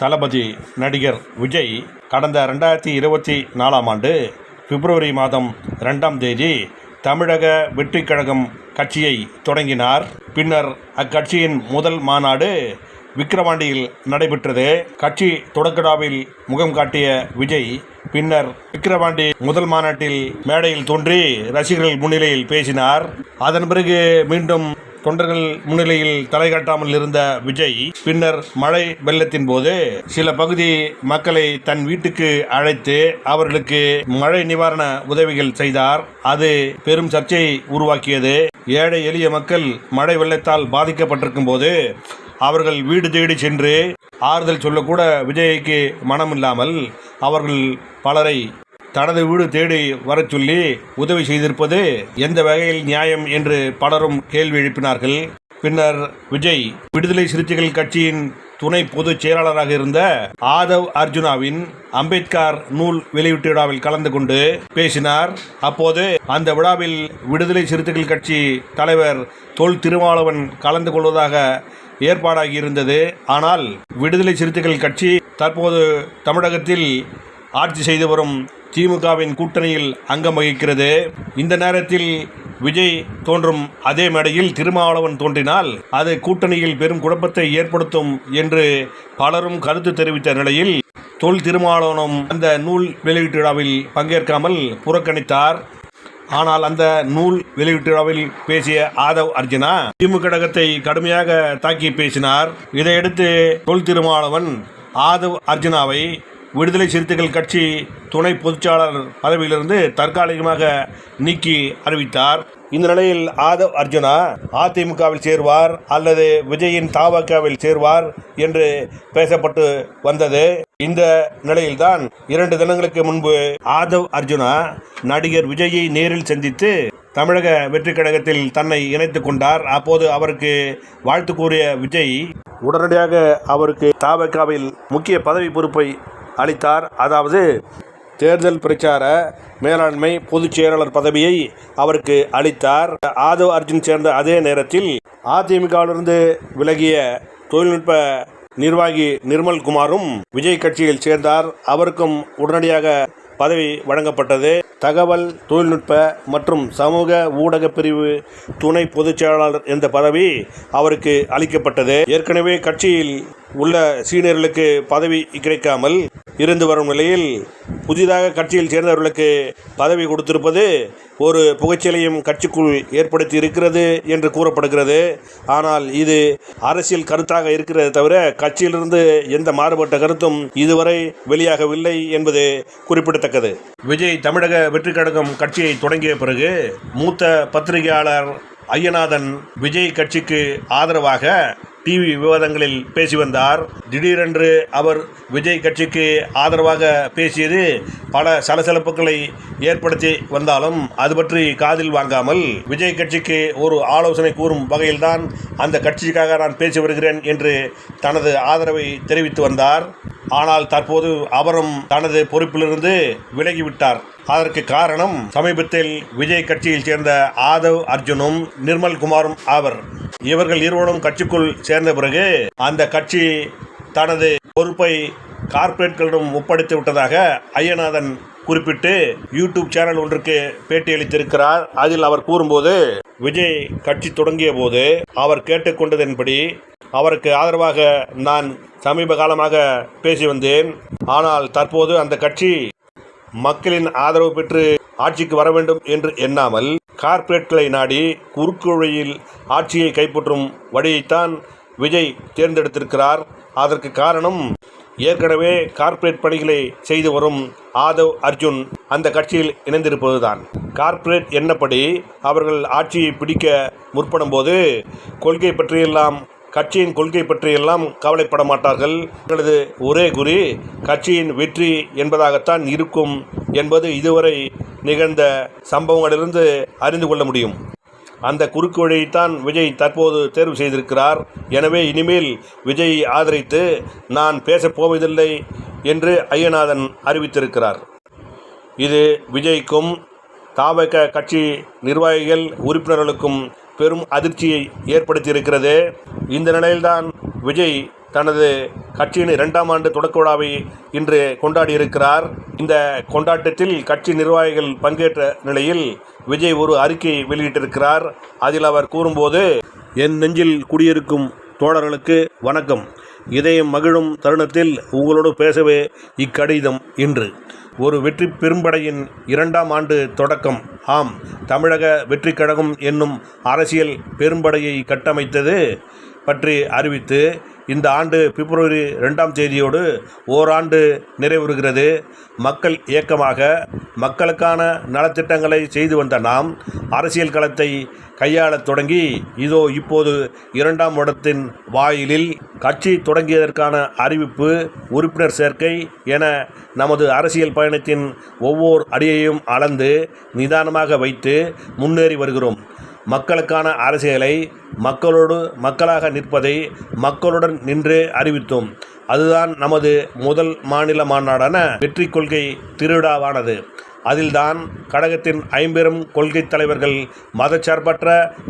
தளபதி நடிகர் விஜய் கடந்த ரெண்டாயிரத்தி இருபத்தி நாலாம் ஆண்டு பிப்ரவரி மாதம் ரெண்டாம் தேதி தமிழக வெற்றி கழகம் கட்சியை தொடங்கினார். பின்னர் அக்கட்சியின் முதல் மாநாடு விக்கிரவாண்டியில் நடைபெற்றது. கட்சி தொடக்கடாவில் முகம் காட்டிய விஜய் பின்னர் விக்கிரவாண்டி முதல் மாநாட்டில் மேடையில் தோன்றி ரசிகர்கள் முன்னிலையில் பேசினார். அதன் பிறகு மீண்டும் தொண்டர்கள் முன்னிலையில் தலை காட்டாமல் இருந்த விஜய் பின்னர் மழை வெள்ளத்தின் போது சில பகுதி மக்களை தன் வீட்டுக்கு அழைத்து அவர்களுக்கு மழை நிவாரண உதவிகள் செய்தார். அது பெரும் சர்ச்சையை உருவாக்கியது. ஏழை எளிய மக்கள் மழை வெள்ளத்தால் பாதிக்கப்பட்டிருக்கும் போது அவர்கள் வீடு தேடி சென்று ஆறுதல் சொல்லக்கூட விஜய்க்கு மனமில்லாமல் அவர்கள் பலரை தனது வீடு தேடி வரச் சொல்லி உதவி செய்திருப்பது எந்த வகையில் நியாயம் என்று பலரும் கேள்வி எழுப்பினார்கள். பின்னர் விஜய் விடுதலை சிறுத்தைகள் கட்சியின் துணை பொதுச் செயலாளராக இருந்த ஆதவ் அர்ஜுனாவின் அம்பேத்கர் நூல் வெளியீட்டு விழாவில் கலந்து கொண்டு பேசினார். அப்போது அந்த விழாவில் விடுதலை சிறுத்தைகள் கட்சி தலைவர் தொல் திருமாவளவன் கலந்து கொள்வதாக ஏற்பாடாகி இருந்தது ஆனால் விடுதலை சிறுத்தைகள் கட்சி தற்போது தமிழகத்தில் ஆட்சி செய்து வரும் திமுகவின் கூட்டணியில் அங்கம் வகிக்கிறது. இந்த நேரத்தில் விஜய் தோன்றும் அதே மேடையில் திருமாவளவன் தோன்றினால் அது கூட்டணியில் பெரும் குழப்பத்தை ஏற்படுத்தும் என்று பலரும் கருத்து தெரிவித்த நிலையில் தொல் திருமாவளவனும் அந்த நூல் வெளியீட்டு விழாவில் பங்கேற்காமல் புறக்கணித்தார். ஆனால் அந்த நூல் வெளியீட்டு விழாவில் பேசிய ஆதவ் அர்ஜுனா திமுக கழகத்தை கடுமையாக தாக்கி பேசினார். இதையடுத்து தொல் திருமாவளவன் ஆதவ் அர்ஜுனாவை விடுதலை சிறுத்தைகள் கட்சி துணை பொதுச்சாளர் பதவியிலிருந்து தற்காலிகமாக நீக்கி அறிவித்தார். இந்த நிலையில் ஆதவ் அர்ஜுனா அதிமுகவில் சேர்வார் அல்லது விஜயின் தாவகவில் சேர்வார் என்று பேசப்பட்டு வந்தது. இந்த நிலையில்தான் இரண்டு தினங்களுக்கு முன்பு ஆதவ் அர்ஜுனா நடிகர் விஜயை நேரில் சந்தித்து தமிழக வெற்றி கழகத்தில் தன்னை இணைத்துக் கொண்டார். அப்போது அவருக்கு வாழ்த்து கூறிய விஜய் உடனடியாக அவருக்கு தாபகாவில் முக்கிய பதவி பொறுப்பை அளித்தார். அதாவது தேர்தல் பிரச்சார மேலாண்மை பொதுச் செயலாளர் பதவியை அவருக்கு அளித்தார். ஆதவ் அர்ஜுன் சேர்ந்த அதே நேரத்தில் அதிமுகவிலிருந்து விலகிய தொழில்நுட்ப நிர்வாகி நிர்மல் குமாரும் விஜய் கட்சியில் சேர்ந்தார். அவருக்கும் உடனடியாக பதவி வழங்கப்பட்டது. தகவல் தொழில்நுட்ப மற்றும் சமூக ஊடக பிரிவு துணை பொதுச் செயலாளர் என்ற பதவி அவருக்கு அளிக்கப்பட்டது. ஏற்கனவே கட்சியில் உள்ள சீனியர்களுக்கு பதவி கிடைக்காமல் இருந்து வரும் நிலையில் புதிதாக கட்சியில் சேர்ந்தவர்களுக்கு பதவி கொடுத்திருப்பது ஒரு புகைச்சலையும் கட்சிக்குள் ஏற்படுத்தி இருக்கிறது என்று கூறப்படுகிறது. ஆனால் இது அரசியல் கருத்தாக இருக்கிறது தவிர கட்சியிலிருந்து எந்த மாறுபட்ட கருத்தும் இதுவரை வெளியாகவில்லை என்பது குறிப்பிடத்தக்கது. விஜய் தமிழக வெற்றி கழகம் கட்சியை தொடங்கிய பிறகு மூத்த பத்திரிகையாளர் ஐயநாதன் விஜய் கட்சிக்கு ஆதரவாக டிவி விவாதங்களில் பேசி வந்தார். திடீரென்று அவர் விஜய் கட்சிக்கு ஆதரவாக பேசியது பல சலசலப்புகளை ஏற்படுத்தி வந்தாலும் அது பற்றி காதில் வாங்காமல் விஜய் கட்சிக்கு ஒரு ஆலோசனை கூறும் வகையில்தான் அந்த கட்சிக்காக நான் பேசி வருகிறேன் என்று தனது ஆதரவை தெரிவித்து வந்தார். ஆனால் தற்போது அவரும் தனது பொறுப்பிலிருந்து விலகிவிட்டார். அதற்கு காரணம் சமீபத்தில் விஜய் கட்சியில் சேர்ந்த ஆதவ் அர்ஜுனும் நிர்மல் குமாரும் ஆவர். இவர்கள் இருவரும் கட்சிக்குள் சேர்ந்த பிறகு அந்த கட்சி தனது பொறுப்பை கார்ப்பரேட்களிடம் ஒப்படைத்து விட்டதாக ஐயநாதன் குறிப்பிட்டு யூடியூப் சேனல் ஒன்றுக்கு பேட்டியளித்திருக்கிறார் அதில் அவர் கூறும்போது விஜய் கட்சி தொடங்கிய போது அவர் கேட்டுக்கொண்டதன்படி அவருக்கு ஆதரவாக நான் சமீப காலமாக பேசி வந்தேன். ஆனால் தற்போது அந்த கட்சி மக்களின் ஆதரவு பெற்று ஆட்சிக்கு வர வேண்டும் என்று எண்ணாமல் கார்ப்பரேட்களை நாடி குறுக்குழியில் ஆட்சியை கைப்பற்றும் வழியைத்தான் விஜய் தேர்ந்தெடுத்திருக்கிறார். அதற்கு காரணம் ஏற்கனவே கார்ப்பரேட் பணிகளை செய்து வரும் ஆதவ் அர்ஜுன் அந்த கட்சியில் இணைந்திருப்பதுதான். கார்ப்பரேட் என்னப்படி அவர்கள் ஆட்சியை பிடிக்க முற்படும் போது கொள்கை பற்றியெல்லாம் கட்சியின் கொள்கை பற்றியெல்லாம் கவலைப்பட மாட்டார்கள். எங்களது ஒரே குறி கட்சியின் வெற்றி என்பதாகத்தான் இருக்கும் என்பது இதுவரை நிகழ்ந்த சம்பவங்களிலிருந்து அறிந்து கொள்ள முடியும். அந்த குறுக்கு வழியைத்தான் விஜய் தற்போது தேர்வு செய்திருக்கிறார். எனவே இனிமேல் விஜயை ஆதரித்து நான் பேசப் போவதில்லை என்று ஐயநாதன் அறிவித்திருக்கிறார். இது விஜய்க்கும் தாவக கட்சி நிர்வாகிகள் உறுப்பினர்களுக்கும் பெரும் அதிர்ச்சியை ஏற்படுத்தியிருக்கிறது. இந்த நிலையில்தான் விஜய் தனது கட்சியின் இரண்டாம் ஆண்டு தொடக்க விழாவை இன்று கொண்டாடியிருக்கிறார். இந்த கொண்டாட்டத்தில் கட்சி நிர்வாகிகள் பங்கேற்ற நிலையில் விஜய் ஒரு அறிக்கை வெளியிட்டிருக்கிறார். அதில் அவர் கூறும்போது என் நெஞ்சில் குடியிருக்கும் தோழர்களுக்கு வணக்கம். இதயம் மகிழும் தருணத்தில் உங்களோடு பேசவே இக்கடிதம் இன்று. ஒரு வெற்றி பெரும்படையின் இரண்டாம் ஆண்டு தொடக்கம். ஆம் தமிழக வெற்றி கழகம் என்னும் அரசியல் பெரும்படையை கட்டமைத்தது பற்றி அறிவித்து இந்த ஆண்டு பிப்ரவரி ரெண்டாம் தேதியோடு ஓராண்டு நிறைவுறுகிறது. மக்கள் இயக்கமாக மக்களுக்கான நலத்திட்டங்களை செய்து வந்த நாம் அரசியல் களத்தை கையாளத் தொடங்கி இதோ இப்போது இரண்டாம் வருடத்தின் வாயிலில் கட்சி தொடங்கியதற்கான அறிவிப்பு உறுப்பினர் சேர்க்கை என நமது அரசியல் பயணத்தின் ஒவ்வொரு அடியையும் அளந்து நிதானமாக வைத்து முன்னேறி வருகிறோம். மக்களுக்கான அரசியலை மக்களோடு மக்களாக நிற்பதை மக்களுடன் நின்று அறிவித்தோம். அதுதான் நமது முதல் மாநில மாநாடான வெற்றி கொள்கை திருவிழாவானது. அதில்தான் கழகத்தின் ஐம்பெரும் கொள்கை தலைவர்கள் மதச்சார்பற்ற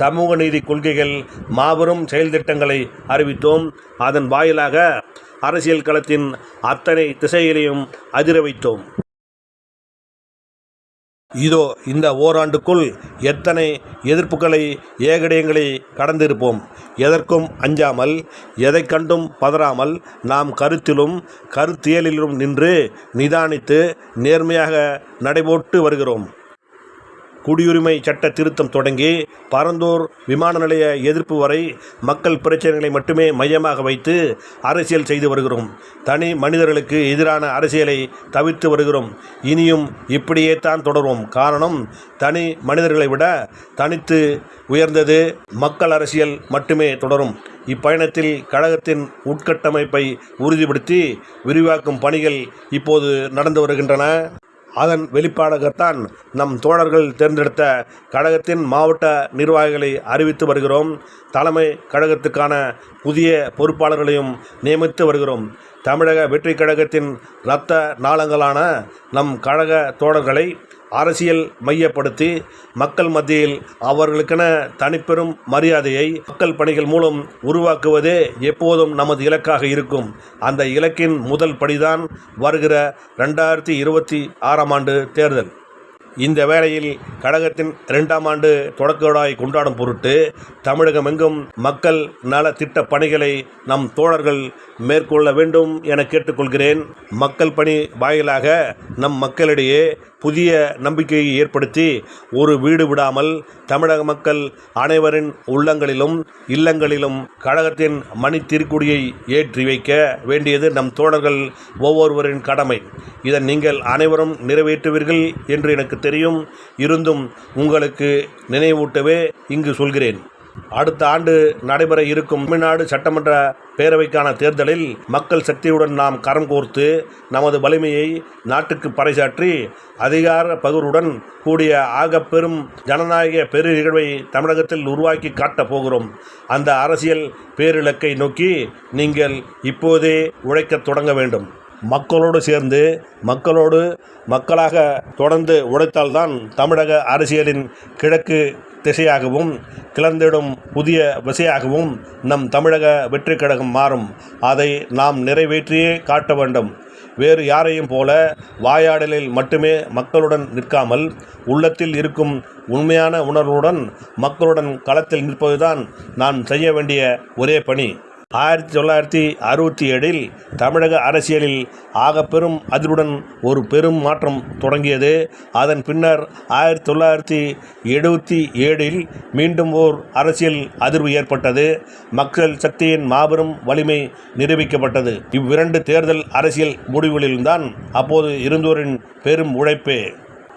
சமூக நீதி கொள்கைகள் மாபெரும் செயல் திட்டங்களை அறிவித்தோம். அதன் வாயிலாக அரசியல் களத்தின் அத்தனை திசைகளையும் அதிர வைத்தோம். இதோ இந்த ஓராண்டுக்குள் எத்தனை எதிர்ப்புகளை ஏகடையங்களை கடந்திருப்போம். எதற்கும் அஞ்சாமல் எதை கண்டும் பதறாமல் நாம் கருத்திலும் கருத்தியலிலும் நின்று நிதானித்து நேர்மையாக நடைபோட்டு வருகிறோம். குடியுரிமை சட்ட திருத்தம் தொடங்கி பரந்தூர் விமான நிலைய எதிர்ப்பு வரை மக்கள் பிரச்சனைகளை மட்டுமே மையமாக வைத்து அரசியல் செய்து வருகிறோம். தனி மனிதர்களுக்கு எதிரான அரசியலை தவிர்த்து வருகிறோம். இனியும் இப்படியே தான் தொடர்வோம் காரணம் தனி மனிதர்களை விட தனித்து உயர்ந்தது மக்கள் அரசியல் மட்டுமே தொடரும். இப்பயணத்தில் கழகத்தின் உட்கட்டமைப்பை உறுதிப்படுத்தி விரிவாக்கும் பணிகள் இப்போது நடந்து வருகின்றன. அதன் வெளிப்பாடாகத்தான் நம் தோழர்கள் தேர்ந்தெடுத்த கழகத்தின் மாவட்ட நிர்வாகிகளை அறிவித்து வருகிறோம். தலைமை கழகத்துக்கான புதிய பொறுப்பாளர்களையும் நியமித்து வருகிறோம். தமிழக வெற்றி கழகத்தின் இரத்த நாளங்களான நம் கழக தோழர்களை அரசியல் மையப்படுத்தி மக்கள் மத்தியில் அவர்களுக்கென தனிப்பெரும் மரியாதையை மக்கள் பணிகள் மூலம் உருவாக்குவதே எப்போதும் நமது இலக்காக இருக்கும். அந்த இலக்கின் முதல் படிதான் வருகிற ரெண்டாயிரத்தி இருபத்தி ஆறாம் ஆண்டு தேர்தல். இந்த வேளையில் கழகத்தின் இரண்டாம் ஆண்டு தொடக்க விழாவை கொண்டாடும் பொருட்டு தமிழகமெங்கும் மக்கள் நல திட்ட பணிகளை நம் தோழர்கள் மேற்கொள்ள வேண்டும் என கேட்டுக்கொள்கிறேன். மக்கள் பணி வாயிலாக நம் மக்களிடையே புதிய நம்பிக்கையை ஏற்படுத்தி ஒரு வீடு விடாமல் தமிழக மக்கள் அனைவரின் உள்ளங்களிலும் இல்லங்களிலும் கழகத்தின் மணி திருக்குடியை ஏற்றி வைக்க வேண்டியது நம் தோழர்கள் ஒவ்வொருவரின் கடமை. இதை நீங்கள் அனைவரும் நிறைவேற்றுவீர்கள் என்று எனக்கு தெரியும். இருந்தும் உங்களுக்கு நினைவூட்டவே இங்கு சொல்கிறேன். அடுத்த ஆண்டு நடைபெற இருக்கும் தமிழ்நாடு சட்டமன்ற பேரவைக்கான தேர்தலில் மக்கள் சக்தியுடன் நாம் கரம் கோர்த்து நமது வலிமையை நாட்டுக்கு பறைசாற்றி அதிகார பகிர்வுடன் கூடிய ஆக பெரும் ஜனநாயக பெரு நிகழ்வை தமிழகத்தில் உருவாக்கி காட்டப் போகிறோம். அந்த அரசியல் பேரிலக்கை நோக்கி நீங்கள் இப்போதே உழைக்கத் தொடங்க வேண்டும். மக்களோடு சேர்ந்து மக்களோடு மக்களாக தொடர்ந்து உழைத்தால்தான் தமிழக அரசியலின் கிழக்கு திசையாகவும் கிளர்ந்திடும் புதிய விசையாகவும் நம் தமிழக வெற்றி கழகம் மாறும். அதை நாம் நிறைவேற்றியே காட்ட வேண்டும். வேறு யாரையும் போல வாயாடலில் மட்டுமே மக்களுடன் நிற்காமல் உள்ளத்தில் இருக்கும் உண்மையான உணர்வுடன் மக்களுடன் களத்தில் நிற்பதுதான் நான் செய்ய வேண்டிய ஒரே பணி. ஆயிரத்தி தொள்ளாயிரத்தி அறுபத்தி ஏழில் தமிழக அரசியலில் ஆகப்பெரும் அதிர்வுடன் ஒரு பெரும் மாற்றம் தொடங்கியது. அதன் பின்னர் ஆயிரத்தி தொள்ளாயிரத்தி எழுபத்தி ஏழில் மீண்டும் ஓர் அரசியல் அதிர்வு ஏற்பட்டது. மக்கள் சக்தியின் மாபெரும் வலிமை நிரூபிக்கப்பட்டது. இவ்விரண்டு தேர்தல் அரசியல் முடிவுகளில்தான் அப்போது இருந்தோரின் பெரும் உழைப்பே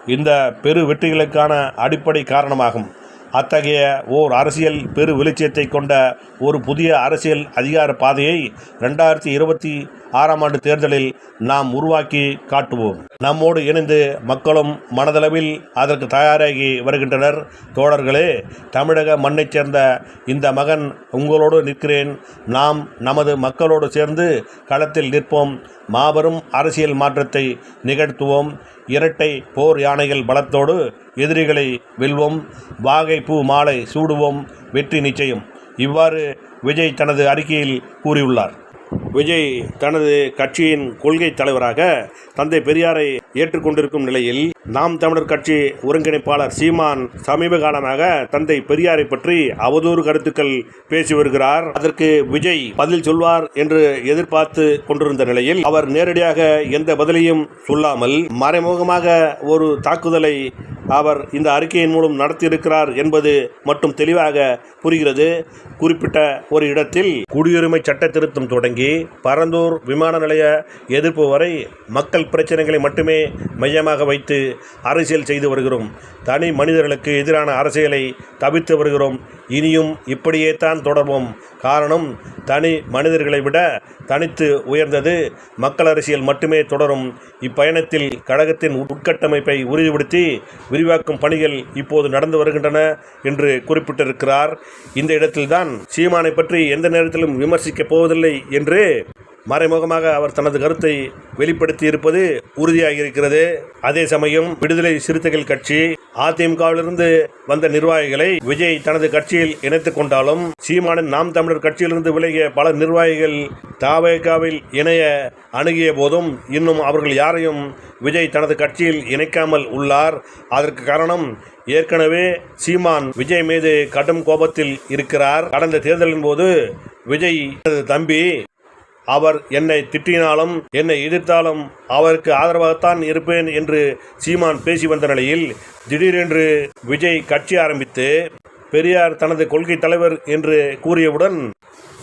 இந்த பெரு வெற்றிகளுக்கான அடிப்படை காரணமாகும். அத்தகைய ஓர் அரசியல் பெரு வெளிச்சத்தை கொண்ட ஒரு புதிய அரசியல் அதிகார பாதையை ரெண்டாயிரத்தி இருபத்தி ஆறாம் ஆண்டு தேர்தலில் நாம் உருவாக்கி காட்டுவோம். நம்மோடு இணைந்து மக்களும் மனதளவில் அதற்கு தயாராகி வருகின்றனர். தோழர்களே தமிழக மண்ணைச் சேர்ந்த இந்த மகன் உங்களோடு நிற்கிறேன். நாம் நமது மக்களோடு சேர்ந்து களத்தில் நிற்போம். மாபெரும் அரசியல் மாற்றத்தை நிகழ்த்துவோம். இரட்டை போர் யானைகள் பலத்தோடு எதிரிகளை வெல்வோம். வாகை பூ மாலை சூடுவோம். வெற்றி நிச்சயம். இவ்வாறு விஜய் தனது அறிக்கையில் கூறியுள்ளார். விஜய் தனது கட்சியின் கொள்கை தலைவராக தந்தை பெரியாரை ஏற்றுக்கொண்டிருக்கும் நிலையில் நாம் தமிழர் கட்சி ஒருங்கிணைப்பாளர் சீமான் சமீப காலமாக தந்தை பெரியாரை பற்றி அவதூறு கருத்துக்கள் பேசி வருகிறார். அதற்கு விஜய் பதில் சொல்வார் என்று எதிர்பார்த்து கொண்டிருந்த நிலையில் அவர் நேரடியாக எந்த பதிலையும் சொல்லாமல் மறைமுகமாக ஒரு தாக்குதலை அவர் இந்த அறிக்கையின் மூலம் நடத்தியிருக்கிறார் என்பது மட்டும் தெளிவாக புரிகிறது. குறிப்பிட்ட ஒரு இடத்தில் குடியுரிமை சட்ட திருத்தம் தொடங்கி பரந்தூர் விமான நிலைய எதிர்ப்பு வரை மக்கள் பிரச்சனைகளை மட்டுமே மையமாக வைத்து அரசியல் செய்து வருகிறோம். தனி மனிதர்களுக்கு எதிரான அரசியலை தவிர்த்து வருகிறோம். இனியும் இப்படியே தான் தொடர்வோம். காரணம் தனி மனிதர்களை விட தனித்து உயர்ந்தது மக்கள் அரசியல் மட்டுமே தொடரும். இப்பயணத்தில் கழகத்தின் உட்கட்டமைப்பை உறுதிப்படுத்தி விரிவாக்கும் பணிகள் இப்போது நடந்து வருகின்றன என்று குறிப்பிட்டிருக்கிறார். இந்த இடத்தில்தான் சீமானை பற்றி எந்த நேரத்திலும் விமர்சிக்கப் போவதில்லை என்று மறைமுகமாக அவர் தனது கருத்தை வெளிப்படுத்தி இருப்பது உறுதியாகியிருக்கிறது. அதே சமயம் விடுதலை சிறுத்தைகள் கட்சி அதிமுகவிலிருந்து வந்த நிர்வாகிகளை விஜய் தனது கட்சியில் இணைத்துக் கொண்டாலும் சீமானின் நாம் தமிழர் கட்சியிலிருந்து விலகிய பல நிர்வாகிகள் தாவேகாவில் இணைய அணுகிய போதும் இன்னும் அவர்கள் யாரையும் விஜய் தனது கட்சியில் இணைக்காமல் உள்ளார். அதற்கு காரணம் ஏற்கனவே சீமான் விஜய் மீது கடும் கோபத்தில் இருக்கிறார். கடந்த தேர்தலின் போது விஜய் தம்பி அவர் என்னை திட்டினாலும் என்னை எதிர்த்தாலும் அவருக்கு ஆதரவாகத்தான் இருப்பேன் என்று சீமான் பேசி வந்த நிலையில் திடீரென்று விஜய் கட்சி ஆரம்பித்து பெரியார் தனது கொள்கை தலைவர் என்று கூறியவுடன்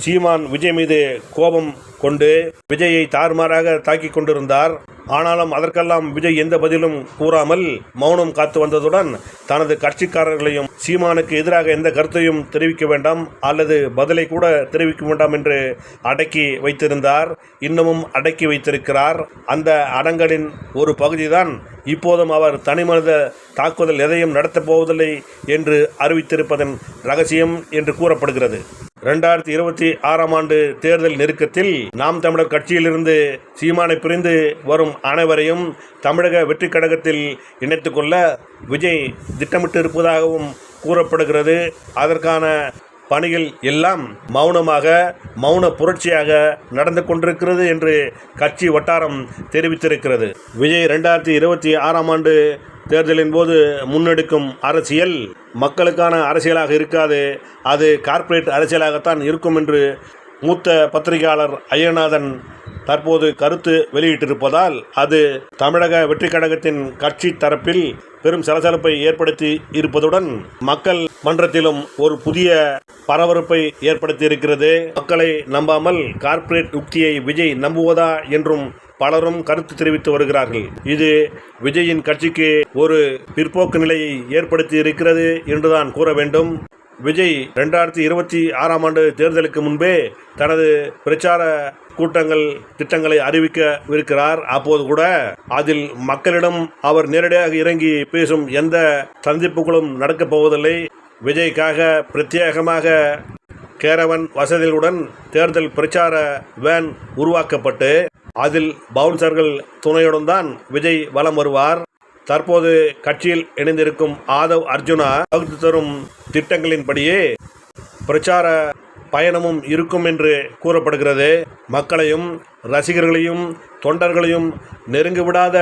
சீமான் விஜய் மீது கோபம் கொண்டு விஜயை தாறுமாறாக தாக்கிக் கொண்டிருந்தார். ஆனாலும் அதற்கெல்லாம் விஜய் எந்த பதிலும் கூறாமல் மௌனம் காத்து வந்ததுடன் தனது கட்சிக்காரர்களையும் சீமானுக்கு எதிராக எந்த கருத்தையும் தெரிவிக்க வேண்டாம் அல்லது பதிலை கூட தெரிவிக்க வேண்டாம் என்று அடக்கி வைத்திருந்தார். இன்னமும் அடக்கி வைத்திருக்கிறார். அந்த அடங்கலின் ஒரு பகுதிதான் இப்போதும் அவர் தனிமனித தாக்குதல் எதையும் நடத்தப் போவதில்லை என்று அறிவித்திருப்பதன் ரகசியம் என்று கூறப்படுகிறது. ரெண்டாயிரத்தி இருபத்தி ஆறாம் ஆண்டு தேர்தல் நெருக்கத்தில் நாம் தமிழர் கட்சியிலிருந்து சீமானை பிரிந்து வரும் அனைவரையும் தமிழக வெற்றி கழகத்தில் இணைத்துக்கொள்ள விஜய் திட்டமிட்டு இருப்பதாகவும் கூறப்படுகிறது. அதற்கான பணிகள் எல்லாம் மௌனமாக மௌன புரட்சியாக நடந்து கொண்டிருக்கிறது என்று கட்சி வட்டாரம் தெரிவித்திருக்கிறது. விஜய் ரெண்டாயிரத்தி இருபத்தி ஆறாம் ஆண்டு தேர்தலின் போது முன்னெடுக்கும் அரசியல் மக்களுக்கான அரசியலாக இருக்காது. அது கார்ப்பரேட் அரசியலாகத்தான் இருக்கும் என்று மூத்த பத்திரிகையாளர் ஐயநாதன் தற்போது கருத்து வெளியிட்டிருப்பதால் அது தமிழக வெற்றி கழகத்தின் கட்சி தரப்பில் பெரும் சலசலப்பை ஏற்படுத்தி இருப்பதுடன் மக்கள் மன்றத்திலும் ஒரு புதிய பரபரப்பை ஏற்படுத்தி இருக்கிறது மக்களை நம்பாமல் கார்ப்பரேட் யுக்தியை விஜய் நம்புவதா என்றும் பலரும் கருத்து தெரிவித்து வருகிறார்கள். இது விஜயின் கட்சிக்கு ஒரு பிற்போக்கு நிலையை ஏற்படுத்தி இருக்கிறது என்றுதான் கூற வேண்டும். விஜய் ரெண்டாயிரத்தி இருபத்தி ஆறாம் ஆண்டு தேர்தலுக்கு முன்பே தனது பிரச்சார கூட்டங்கள் திட்டங்களை அறிவிக்கவிருக்கிறார். அப்போது கூட அதில் மக்களிடம் அவர் நேரடியாக இறங்கி பேசும் எந்த சந்திப்புகளும் நடக்கப் போவதில்லை. விஜய்க்காக பிரத்யேகமாக கேரவன் வசதிகளுடன் தேர்தல் பிரச்சார வேன் உருவாக்கப்பட்டு அதில் பவுன்சர்கள் துணையுடன் தான் விஜய் வலம் வருவார். தற்போது கட்சியில் இணைந்திருக்கும் ஆதவ் அர்ஜுனா வகுத்து தரும் திட்டங்களின்படியே பிரச்சார பயணமும் இருக்கும் என்று கூறப்படுகிறது. மக்களையும் ரசிகர்களையும் தொண்டர்களையும் நெருங்கி விடாத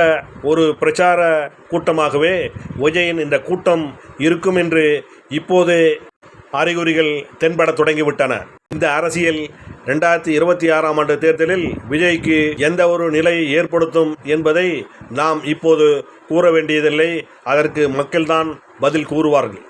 ஒரு பிரச்சார கூட்டமாகவே விஜயின் இந்த கூட்டம் இருக்கும் என்று இப்போது அறிகுறிகள் தென்பட தொடங்கிவிட்டன. இந்த அரசியல் ரெண்டாயிரத்தி இருபத்தி ஆறாம் ஆண்டு தேர்தலில் விஜய்க்கு எந்த ஒரு நிலையை ஏற்படுத்தும் என்பதை நாம் இப்போது கூற வேண்டியதில்லை. அதற்கு மக்கள்தான் பதில் கூறுவார்கள்.